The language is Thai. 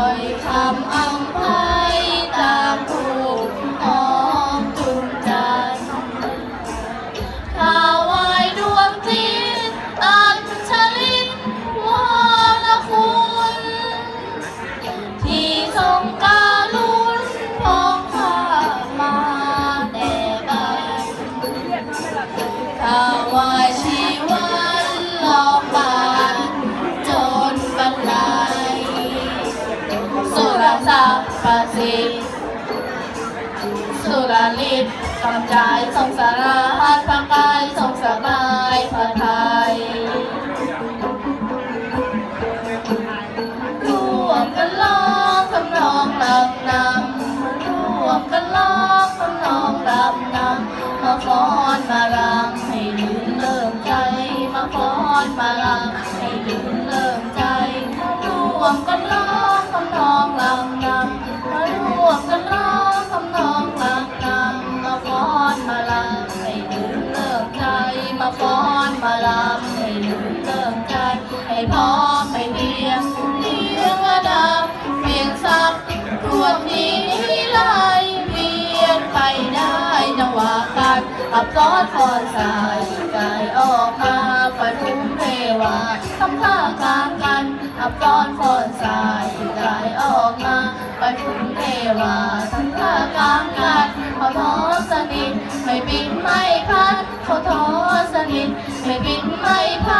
อยทำอังพา สุรลิศกำจายทรงสารหัสพระกายทรงสบายพระไทยร่วมกันร้องทำนองลำนำร่วมกันร้องทำนองลำนำมาฟ้อนมารำให้ลืมเริ่มใจมาฟ้อนมารำให้ลืม ให้พ่อให้เพียงเพียงระดับเพียงสักรวมนี้ไล่เวียนไปได้จังหวะกันอับซ้อนคอนสายกายออกมาปทุมเทวาทำท่ากลางกันอับซ้อนคอนสายกายออกมาปทุมเทวาทำท่ากลางกันขอโทษสนิทไม่บินไม่พัดขอโทษสนิทไม่บินไม่พัด